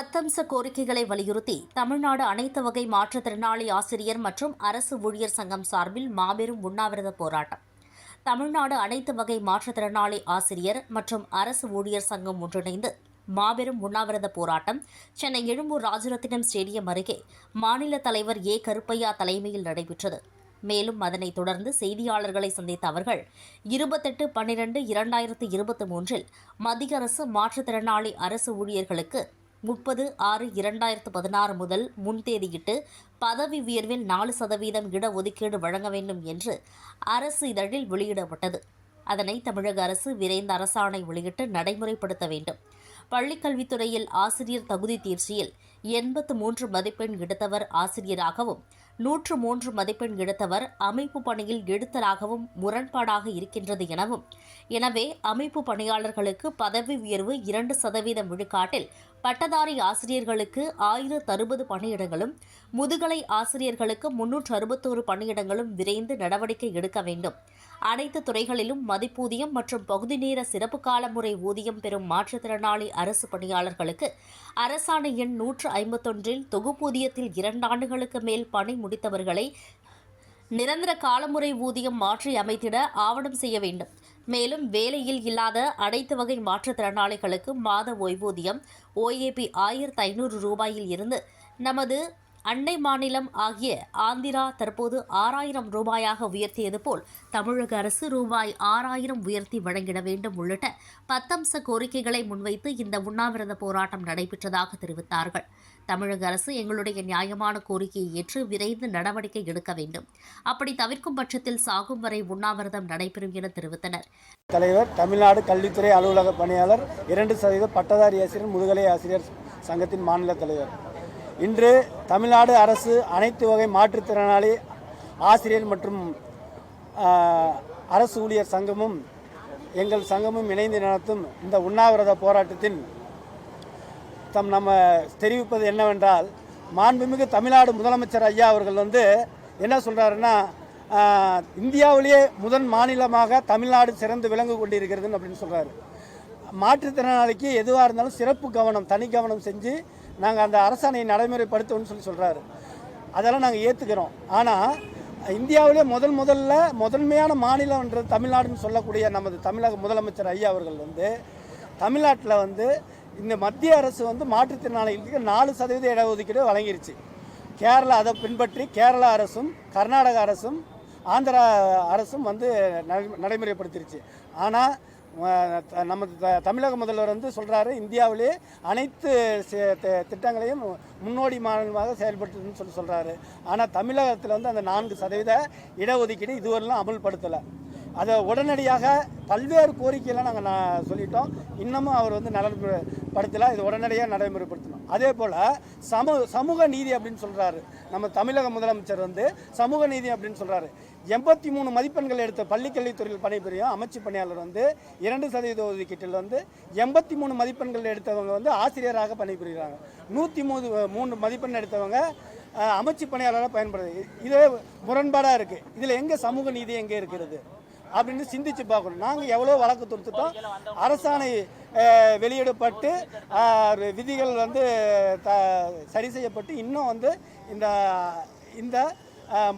பத்தம்ச கோரிக்கைகளை வலியுறுத்தி தமிழ்நாடு அனைத்து வகை மாற்றுத்திறனாளி ஆசிரியர் மற்றும் அரசு ஊழியர் சங்கம் சார்பில் மாபெரும் உண்ணாவிரத போராட்டம். தமிழ்நாடு அனைத்து வகை மாற்றுத்திறனாளி ஆசிரியர் மற்றும் அரசு ஊழியர் சங்கம் ஒன்றிணைந்து மாபெரும் உண்ணாவிரத போராட்டம் சென்னை எழும்பூர் ராஜரத்தினம் ஸ்டேடியம் அருகே மாநில தலைவர் ஏ. கருப்பையா தலைமையில் நடைபெற்றது. மேலும் அதனைத் தொடர்ந்து செய்தியாளர்களை சந்தித்த அவர்கள் இருபத்தெட்டு பன்னிரண்டு இரண்டாயிரத்து இருபத்தி மூன்றில் மத்திய அரசு மாற்றுத்திறனாளி அரசு ஊழியர்களுக்கு முப்பது ஆறு இரண்டாயிரத்து பதினாறு முதல் முன்தேதியிட்டு பதவி உயர்வில் நாலு சதவீதம் இடஒதுக்கீடு வழங்க வேண்டும் என்று அரசு இதழில் வெளியிடப்பட்டது. அதனை தமிழக அரசு விரைந்த அரசாணை வெளியிட்டு நடைமுறைப்படுத்த வேண்டும். பள்ளிக்கல்வித்துறையில் ஆசிரியர் தகுதி தேர்ச்சியில் எண்பத்து மூன்று மதிப்பெண் எடுத்தவர் ஆசிரியராகவும் நூற்று மூன்று மதிப்பெண் எடுத்தவர் அமைப்பு பணியில் எடுத்தலாகவும் முரண்பாடாக இருக்கின்றது எனவும் எனவே அமைப்பு பணியாளர்களுக்கு பதவி உயர்வு இரண்டு சதவீதம் விழுக்காட்டில் பட்டதாரி ஆசிரியர்களுக்கு ஆயிரத்து அறுபது பணியிடங்களும் முதுகலை ஆசிரியர்களுக்கு முன்னூற்று அறுபத்தோரு பணியிடங்களும் விரைந்து நடவடிக்கை எடுக்க வேண்டும். அனைத்து துறைகளிலும் மதிப்பூதியம் மற்றும் பகுதி நேர சிறப்பு கால முறை ஊதியம் பெறும் மாற்றுத்திறனாளி அரசு பணியாளர்களுக்கு அரசாணை எண் நூற்று ஐம்பத்தொன்றில் தொகுப்பூதியத்தில் இரண்டு ஆண்டுகளுக்கு மேல் பணி முடித்தவர்களை நிரந்தர காலமுறை ஊதியம் மாற்றி அமைத்திட ஆவணம் செய்ய வேண்டும். மேலும் வேலையில் இல்லாத அனைத்து வகை மாற்றுத்திறனாளிகளுக்கு மாத ஓய்வூதியம் ஓஏபி ஆயிரத்து ஐநூறு ரூபாயில் இருந்து நமது அண்டை மாநிலம் ஆகிய ஆந்திரா தற்போது ஆறாயிரம் ரூபாயாக உயர்த்தியது போல் தமிழக அரசு ரூபாய் ஆறாயிரம் உயர்த்தி வழங்கிட வேண்டும் உள்ளிட்ட பத்தம்ச கோரிக்கைகளை முன்வைத்து இந்த உண்ணாவிரத போராட்டம் நடைபெற்றதாக தெரிவித்தார்கள். தமிழக அரசு எங்களுடைய நியாயமான கோரிக்கையை ஏற்று விரைந்து நடவடிக்கை எடுக்க வேண்டும். அப்படி தவிர்க்கும் பட்சத்தில் சாகும் வரை உண்ணாவிரதம் நடைபெறும் என தெரிவித்தனர். தலைவர் தமிழ்நாடு கல்வித்துறை அலுவலக பணியாளர் இரண்டு சதவீத பட்டதாரி ஆசிரியர் முதுகலை ஆசிரியர் சங்கத்தின் மாநில தலைவர். இன்று தமிழ்நாடு அரசு அனைத்து வகை மாற்றுத்திறனாளி ஆசிரியர் மற்றும் அரசு ஊழியர் சங்கமும் எங்கள் சங்கமும் இணைந்து நடத்தும் இந்த உண்ணாவிரத போராட்டத்தின் தம் நம்ம தெரிவிப்பது என்னவென்றால் மாண்புமிகு தமிழ்நாடு முதலமைச்சர் ஐயா அவர்கள் வந்து என்ன சொல்கிறாருன்னா இந்தியாவிலேயே முதன் மாநிலமாக தமிழ்நாடு சிறந்து விளங்கு கொண்டிருக்கிறதுன்னு அப்படின்னு சொல்கிறாரு மாற்றுத்திறனாளிக்கு எதுவாக இருந்தாலும் சிறப்பு கவனம் தனி கவனம் செஞ்சு நாங்கள் அந்த அரசாணையை நடைமுறைப்படுத்துவோம்னு சொல்லி சொல்கிறாரு அதெல்லாம் நாங்கள் ஏற்றுக்கிறோம் ஆனால் இந்தியாவிலே முதல் முதல்ல முதன்மையான மாநிலம்ன்றது தமிழ்நாடுன்னு சொல்லக்கூடிய நமது தமிழக முதலமைச்சர் ஐயா அவர்கள் வந்து தமிழ்நாட்டில் வந்து இந்த மத்திய அரசு வந்து மாற்றுத்திறனாளிகளுக்கு நாலு சதவீத இடஒதுக்கீடு வழங்கிருச்சு. கேரளா அதை பின்பற்றி கேரளா அரசும் கர்நாடக அரசும் ஆந்திரா அரசும் வந்து நடை- நடைமுறைப்படுத்திருச்சு. ஆனால் நம்ம த- தமிழக முதல்வர் வந்து சொல்கிறாரு இந்தியாவிலே அனைத்து திட்டங்களையும் முன்னோடி மாநிலமாக செயல்படுத்துதுன்னு சொல்லி சொல்கிறாரு ஆனால் தமிழகத்தில் வந்து அந்த நான்கு சதவீத இடஒதுக்கீடு இதுவரையிலும் அமல்படுத்தலை. அதை உடனடியாக பல்வேறு கோரிக்கையெல்லாம் நாங்கள் நான் சொல்லிட்டோம். இன்னமும் அவர் வந்து நடைமுறைப்படுத்தலை. இது உடனடியாக நடைமுறைப்படுத்தணும். அதே போல் சமூக சமூக நீதி அப்படின்னு சொல்கிறாரு நம்ம தமிழக முதலமைச்சர் வந்து சமூக நீதி அப்படின்னு சொல்கிறாரு எண்பத்தி மூணு மதிப்பெண்கள் எடுத்த பள்ளிக்கல்வித்துறையில் பணிபுரியும் அமைச்சு பணியாளர் வந்து இரண்டு சதவீத ஒதுக்கீட்டில் வந்து எண்பத்தி மூணு மதிப்பெண்கள் எடுத்தவங்க வந்து ஆசிரியராக பணிபுரிகிறாங்க. நூற்றி மூணு மூணு மதிப்பெண் எடுத்தவங்க அமைச்சு பணியாளராக பயன்படுது. இதே முரண்பாடாக இருக்குது இதில் எங்கே சமூக நீதி எங்கே இருக்கிறது? அப்படின்னு சிந்திச்சு பார்க்கணும். நாங்கள் எவ்வளோ வழக்கு தொடுத்துட்டோம்? அரசாணை வெளியிடப்பட்டு விதிகள் வந்து த சரி செய்யப்பட்டு இன்னும் வந்து இந்த இந்த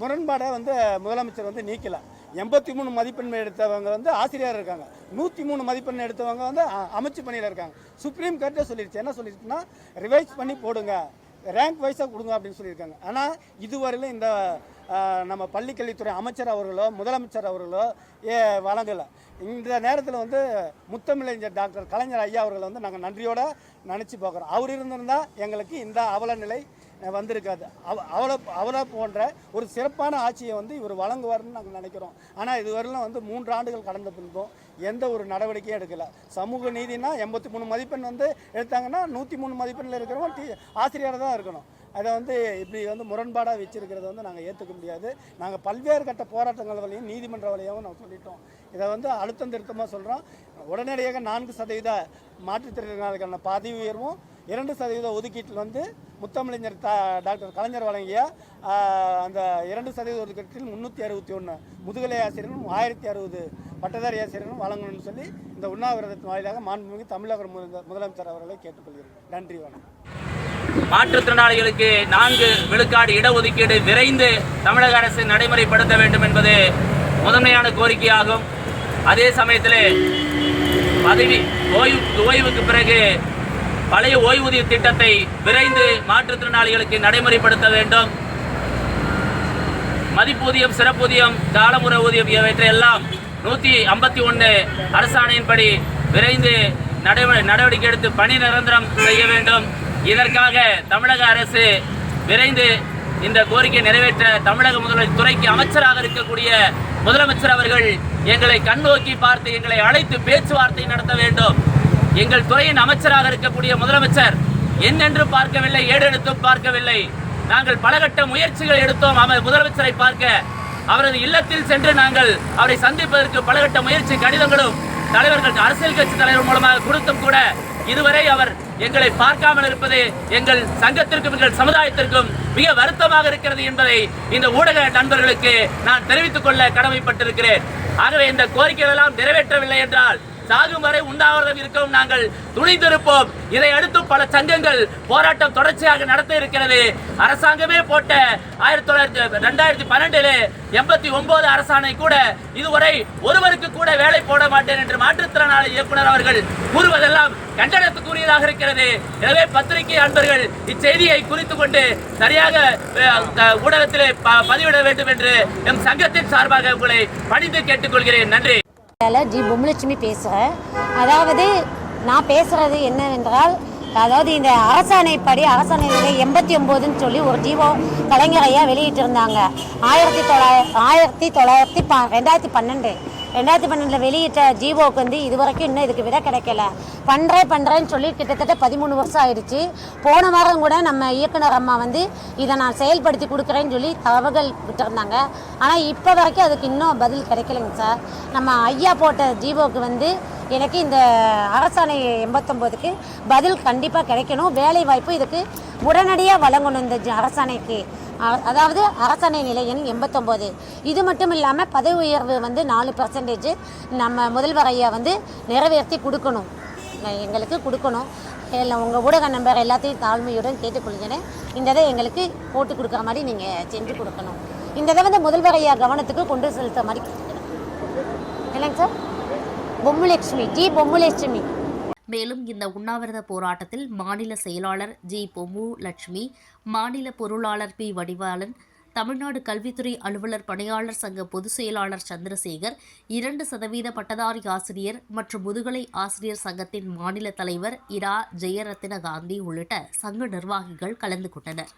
முரண்பாடை வந்து முதலமைச்சர் வந்து நீக்கலை. எண்பத்தி மூணு மதிப்பெண் எடுத்தவங்க வந்து ஆசிரியர் இருக்காங்க. நூற்றி மூணு மதிப்பெண் எடுத்தவங்க வந்து அமைச்சு பணியில் இருக்காங்க. சுப்ரீம் கோர்ட்டே சொல்லிருச்சு. என்ன சொல்லிருச்சுன்னா ரிவைஸ் பண்ணி போடுங்க. ரேங்க் வைஸாக கொடுங்க அப்படின்னு சொல்லியிருக்காங்க. ஆனால் இதுவரையிலும் இந்த நம்ம பள்ளிக்கல்வித்துறை அமைச்சர் அவர்களோ முதலமைச்சர் அவர்களோ ஏ வழங்கலை. இந்த நேரத்தில் வந்து முத்தமிழறிஞர் டாக்டர் கலைஞர் ஐயா அவர்களை வந்து நாங்கள் நன்றியோடு நினச்சி பார்க்குறோம். அவர் இருந்திருந்தால் எங்களுக்கு இந்த அவல நிலை வந்திருக்காது. அவ அவளை அவளை போன்ற ஒரு சிறப்பான ஆட்சியை வந்து இவர் வழங்குவார்னு நாங்கள் நினைக்கிறோம். ஆனால் இதுவரையிலும் வந்து மூன்று ஆண்டுகள் கடந்த பின்பும் எந்த ஒரு நடவடிக்கையும் எடுக்கலை. சமூக நீதினா எண்பத்தி மூணு மதிப்பெண் வந்து எடுத்தாங்கன்னா நூற்றி மூணு மதிப்பெண்ணில் இருக்கிறவங்க டீ ஆசிரியராக தான் இருக்கணும். அதை வந்து இப்படி வந்து முரண்பாடாக வச்சிருக்கிறத வந்து நாங்கள் ஏற்றுக்க முடியாது. நாங்கள் பல்வேறு கட்ட போராட்டங்கள் வழியும் நீதிமன்ற வழியாகவும் நாங்கள் சொல்லிட்டோம். இதை வந்து அழுத்தம் திருத்தமாக சொல்கிறோம் உடனடியாக நான்கு சதவீத மாற்றுத்திறனாளிகளுக்கான பதவி உயர்வும் இரண்டு சதவீத ஒதுக்கீட்டில் வந்து முத்தமிழஞ்சர் தா டாக்டர் கலைஞர் வழங்கிய அந்த இரண்டு சதவீத ஒதுக்கீட்டில் முந்நூற்றி அறுபத்தி ஒன்று முதுகலை ஆசிரியர்களும் ஆயிரத்தி அறுபது பட்டதாரி ஆசிரியர்களும் வழங்கணும்னு சொல்லி இந்த உண்ணாவிரதத்தின் வாயிலாக மாண்புமிகு தமிழக முதலமைச்சர் அவர்களை கேட்டுக்கொள்கிறேன். நன்றி வணக்கம். மாற்றுத்திறனாளிகளுக்கு நான்கு விழுக்காடு இடஒதுக்கீடு விரைந்து தமிழக அரசு நடைமுறைப்படுத்த வேண்டும் என்பது முதன்மையான கோரிக்கையாகும். அதே சமயத்தில் பதவி ஓய்வு ஓய்வுக்கு பிறகு பழைய ஓய்வூதிய திட்டத்தை விரைந்து மாற்றுத்திறனாளிகளுக்கு நடைமுறைப்படுத்த வேண்டும். மதிப்பூதியம் சிறப்பூதியம் காலமுறை ஊதியம் இவற்றையெல்லாம் நூற்றி ஐம்பத்தி ஒன்று அரசாணையின்படி விரைந்து நடவடிக்கை எடுத்து பணி நிரந்தரம் செய்ய வேண்டும். இதற்காக தமிழக அரசு விரைந்து இந்த கோரிக்கை நிறைவேற்ற தமிழக முதல்வர் துறைக்கு அமைச்சராக இருக்கக்கூடிய முதலமைச்சர் அவர்கள் எங்களை கண்ணோக்கி பார்த்து எங்களை அழைத்து பேச்சுவார்த்தை நடத்த வேண்டும். எங்கள் துறையின் அமைச்சராக இருக்கக்கூடிய முதலமைச்சர் என்னென்று பார்க்கவில்லை ஏடெடுத்தும் பார்க்கவில்லை. நாங்கள் பலகட்ட முயற்சிகள் எடுத்தோம். அவர் முதலமைச்சரை பார்க்க. அவரது இல்லத்தில் சென்று நாங்கள் அவரை சந்திப்பதற்கு பலகட்ட முயற்சி கடிதங்களும் தலைவர்கள் அரசியல் கட்சி தலைவர் மூலமாக கொடுத்தும் கூட இதுவரை அவர் எங்களை பார்க்காமல் இருப்பது எங்கள் சங்கத்திற்கும் எங்கள் சமுதாயத்திற்கும் மிக வருத்தமாக இருக்கிறது என்பதை இந்த ஊடக நண்பர்களுக்கு நான் தெரிவித்துக் கொள்ள கடமைப்பட்டிருக்கிறேன். ஆகவே இந்த கோரிக்கைகளெல்லாம் நிறைவேற்றவில்லை என்றால் சாகும் வரை உண்ணாவிரதம் இருக்கவும் நாங்கள் துணிந்திருப்போம். இதை அடுத்து பல சங்கங்கள் போராட்டம் தொடர்ச்சியாக நடத்த இருக்கிறது. அரசாங்கமே போட்ட ஆயிரத்தி தொள்ளாயிரத்தி ரெண்டாயிரத்தி பன்னெண்டிலே எண்பத்தி ஒன்பது அரசாணை கூட இதுவரை ஒருவருக்கு கூட வேலை போட மாட்டேன் என்று மாற்றுத்திறனாளி இயக்குனர் அவர்கள் கூறுவதெல்லாம் கண்டனத்துக்குரியதாக இருக்கிறது. எனவே பத்திரிகை அன்பர்கள் இச்செய்தியை குறித்து கொண்டு சரியாக ஊடகத்திலே ப- பதிவிட வேண்டும் என்று எம் சங்கத்தின் சார்பாக உங்களை பணிந்து கேட்டுக்கொள்கிறேன். நன்றி. வேலை ஜி பொம்லட்சுமி பேசுகிறேன் அதாவது நான் பேசுகிறது என்னவென்றால் அதாவது இந்த அரசாணைப்படி அரசாணை எண்பத்தி ஒம்போதுன்னு சொல்லி ஒரு ஜீவோ கலைஞரையாக வெளியிட்டிருந்தாங்க. ஆயிரத்தி தொள்ளாயிரத்தி ஆயிரத்தி தொள்ளாயிரத்தி ப ரெண்டாயிரத்தி பன்னெண்டு. ரெண்டாயிரத்தி பன்னெண்டில் வெளியிட்ட ஜீவோக்கு வந்து இது வரைக்கும் இன்னும் இதுக்கு விட கிடைக்கல. பண்ணுறேன் பண்ணுறேன்னு சொல்லி கிட்டத்தட்ட பதிமூணு வருஷம் ஆயிடுச்சு. போன வாரம் கூட நம்ம இயக்குனர் அம்மா வந்து இதை நான் செயல்படுத்தி கொடுக்குறேன்னு சொல்லி தகவல்கள் விட்டுருந்தாங்க. ஆனால் இப்போ வரைக்கும் அதுக்கு இன்னும் பதில் கிடைக்கலைங்க சார். நம்ம ஐயா போட்ட ஜீவோக்கு வந்து எனக்கு இந்த அரசாணை எண்பத்தொம்போதுக்கு பதில் கண்டிப்பாக கிடைக்கணும். வேலை வாய்ப்பு இதுக்கு உடனடியாக வழங்கணும் இந்த ஜ- அரசாணைக்கு. அதாவது அரசணை நிலை எண் எண்பத்தொம்போது. இது மட்டும் இல்லாமல் பதவி உயர்வு வந்து நாலு பர்சன்டேஜ் நம்ம முதல்வர் ஐயா வந்து நிறைவேற்றி கொடுக்கணும். எங்களுக்கு கொடுக்கணும். எல்லாம் உங்கள் ஊடக நம்பர் எல்லாத்தையும் தாழ்மையுடன் கேட்டுக்கொள்கிறேன். இந்த இதை எங்களுக்கு போட்டு கொடுக்குற மாதிரி நீங்கள் செஞ்சு கொடுக்கணும். இந்த இதை வந்து முதல்வர் ஐயா கவனத்துக்கு கொண்டு செலுத்த மாதிரி கேட்டுக்கிறேன். இல்லைங்க சார்? பொம்முலட்சுமி ஜி பொம்முலட்சுமி. மேலும் இந்த உண்ணாவிரத போராட்டத்தில் மாநில செயலாளர் ஜி பொம்மு லட்சுமி மாநில பொருளாளர் பி வடிவாளன் தமிழ்நாடு கல்வித்துறை அலுவலர் பணியாளர் சங்க பொதுச் செயலாளர் சந்திரசேகர் இரண்டு சதவீத பட்டதாரி ஆசிரியர் மற்றும் முதுகலை ஆசிரியர் சங்கத்தின் மாநில தலைவர் இரா. ஜெயரத்தின காந்தி உள்ளிட்ட சங்க நிர்வாகிகள் கலந்து கொண்டனர்.